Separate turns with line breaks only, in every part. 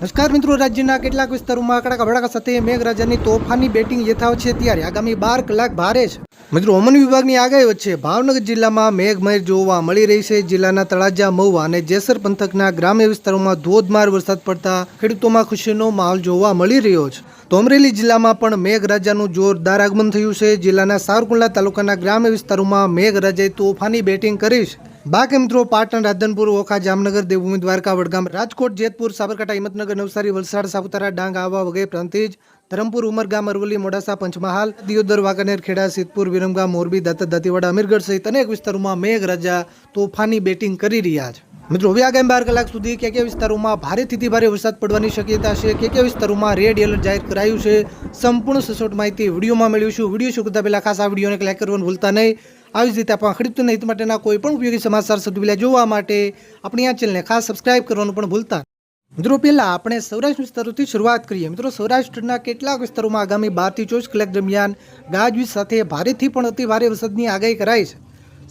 નમસ્કાર મિત્રો, રાજ્યના કેટલાક વિસ્તારોમાં કડાકા ભડાકા સાથે મેઘરાજાની તોફાની બેટિંગ યથાવ છે ત્યારે આગામી બાર કલાક ભારે છે. મિત્રો, હવામાન વિભાગની આગાહી વચ્ચે ભાવનગર જિલ્લામાં મેઘમહેર જોવા મળી રહી છે. જિલ્લાના તળાજા, મહુવા અને જેસર પંથકના ગ્રામ્ય વિસ્તારોમાં ધોધમાર વરસાદ પડતા ખેડૂતોમાં ખુશીનો માહોલ જોવા મળી રહ્યો છે. તો અમરેલી જિલ્લામાં પણ મેઘરાજાનું જોરદાર આગમન થયું છે. જિલ્લાના સારકુંડલા તાલુકાના ગ્રામ્ય વિસ્તારોમાં મેઘરાજાએ તોફાની બેટિંગ કરી છે. બાકી મિત્રો પાટણ, રાધનપુર, ઓખા, જામનગર, દેવભૂમિ, દ્વારકા, વડગામ, રાજકોટ, જેતપુર, સાબરકાંઠા, હિંમતનગર, નવસારી, વલસાડ, સાપુતારા, ડાંગ આવા વગેરે પ્રાંતિજ, ધરમપુર, ઉમરગામ, અરવલ્લી, મોડાસા, પંચમહાલ, દિયોદર, વાંકાનેર, ખેડા, સિદ્ધપુર, વિરમગામ, મોરબી દાંતા દાંતીવાડા, અમીરગઢ સહિત અનેક વિસ્તારોમાં મેઘરાજા તોફાની બેટિંગ કરી રહ્યા છે. મિત્રો, હવે આગામી બાર કલાક સુધી કે કયા વિસ્તારોમાં ભારેથી ભારે વરસાદ પડવાની શક્યતા છે, કે ક્યાં વિસ્તારોમાં રેડ એલર્ટ જાહેર કરાયું છે, સંપૂર્ણ સચોટ માહિતી વિડીયોમાં મેળવીશું. વીડિયો શું કરતા પહેલા ખાસ આ વિડીયોને લાઇક કરવાનું ભૂલતા નહીં. આવી જ રીતે આપણા ખેડૂતોના હિત માટેના કોઈ પણ ઉપયોગી સમાચાર સૌથી પહેલા જોવા માટે આપણી આ ચેનલને ખાસ સબસ્ક્રાઇબ કરવાનું પણ ભૂલતા મિત્રો, પહેલાં આપણે સૌરાષ્ટ્ર વિસ્તારોથી શરૂઆત કરીએ. મિત્રો, સૌરાષ્ટ્રના કેટલાક વિસ્તારોમાં આગામી બારથી ચોવીસ કલાક દરમિયાન ગાજવીજ સાથે ભારેથી પણ અતિ ભારે વરસાદની આગાહી કરાઈ છે.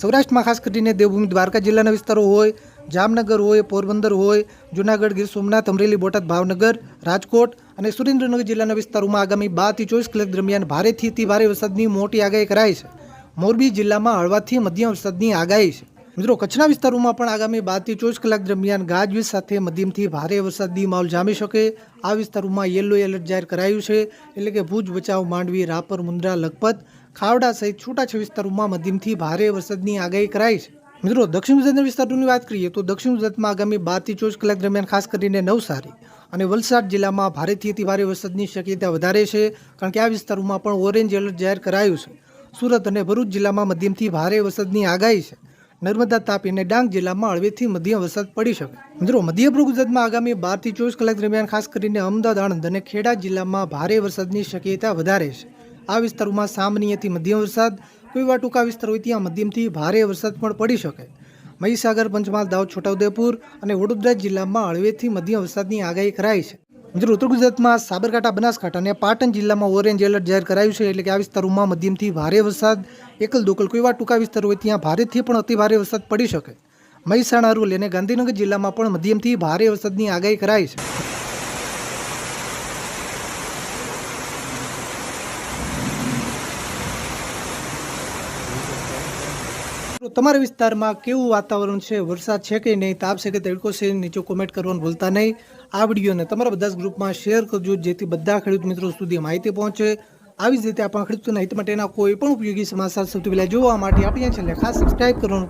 સૌરાષ્ટ્રમાં ખાસ કરીને દેવભૂમિ, દ્વારકા જિલ્લાના વિસ્તારો હોય, જામનગર હોય, પોરબંદર હોય, જુનાગઢ, ગીર સોમનાથ, અમરેલી, બોટાદ, ભાવનગર, રાજકોટ અને સુરેન્દ્રનગર જિલ્લાના વિસ્તારોમાં આગામી બારથી ચોવીસ કલાક દરમિયાન ભારેથી અતિ ભારે વરસાદની મોટી આગાહી કરાઈ છે. મોરબી જિલ્લામાં હળવાથી મધ્યમ વરસાદની આગાહી છે. મિત્રો, કચ્છના વિસ્તારોમાં પણ આગામી બારથી ચોવીસ કલાક દરમિયાન ગાજવીજ સાથે મધ્યમથી ભારે વરસાદની માહોલ જામી શકે. આ વિસ્તારોમાં યલો એલર્ટ જાહેર કરાયું છે. એટલે કે ભુજ બચાવ માંડવી, રાપર, મુન્દ્રા, લખપત, ખાવડા સહિત છૂટાછવાયા વિસ્તારોમાં મધ્યમથી ભારે વરસાદની આગાહી કરાઈ છે. મિત્રો, દક્ષિણ ગુજરાતના વિસ્તારોની વાત કરીએ તો દક્ષિણ ગુજરાતમાં આગામી બારથી ચોવીસ કલાક દરમિયાન ખાસ કરીને નવસારી અને વલસાડ જિલ્લામાં ભારેથી અતિ ભારે વરસાદની શક્યતા વધારે છે, કારણ કે આ વિસ્તારોમાં પણ ઓરેન્જ એલર્ટ જાહેર કરાયું છે. સુરત અને ભરૂચ જિલ્લામાં મધ્યમથી ભારે વરસાદની આગાહી છે. નર્મદા તાપી અને ડાંગ જિલ્લામાં હળવેથી મધ્યમ વરસાદ પડી શકે. મિત્રો, મધ્ય પૂર્વ ગુજરાતમાં આગામી બારથી ચોવીસ કલાક દરમિયાન ખાસ કરીને અમદાવાદ, આણંદ અને ખેડા જિલ્લામાં ભારે વરસાદની શક્યતા વધારે છે. આ વિસ્તારોમાં સામાન્યથી મધ્યમ વરસાદ, કોઈ એવા ટૂંકા વિસ્તાર હોય ત્યાં મધ્યમથી ભારે વરસાદ પણ પડી શકે. મહીસાગર, પંચમહાલ, દાહોદ, છોટાઉદેપુર અને વડોદરા જિલ્લામાં હળવેથી મધ્યમ વરસાદની આગાહી કરાઈ છે. મિત્રો, ઉત્તર ગુજરાતમાં સાબરકાંઠા, બનાસકાંઠા અને પાટણ જિલ્લામાં ઓરેન્જ એલર્ટ જાહેર કરાયું છે એટલે કે આ વિસ્તારોમાં મધ્યમથી ભારે વરસાદ, એકલ દોકલ કોઈ એવા ટૂંકા વિસ્તાર હોય ત્યાં ભારેથી પણ અતિ ભારે વરસાદ પડી શકે. મહેસાણા, અરવલ્લી અને ગાંધીનગર જિલ્લામાં પણ મધ્યમથી ભારે વરસાદની આગાહી કરાઈ છે. તમારા વિસ્તારમાં કેવું વાતાવરણ છે? વરસાદ છે કે નહીં? તાપ છે કે તડકો છે? નીચે કોમેન્ટ કરવાનું ભૂલતા નહીં. આ વિડીયોને તમારા બધા જ ગ્રુપમાં શેર કરજો, જેથી બધા ખેડૂત મિત્રો સુધી માહિતી પહોંચે. આવી જ રીતે આપણા ખેડૂતોના હિત માટેના કોઈ પણ ઉપયોગી સમાચાર સૌથી પહેલાં જોવા માટે આપણે ચેનલને ખાસ સબસ્ક્રાઈબ કરવાનું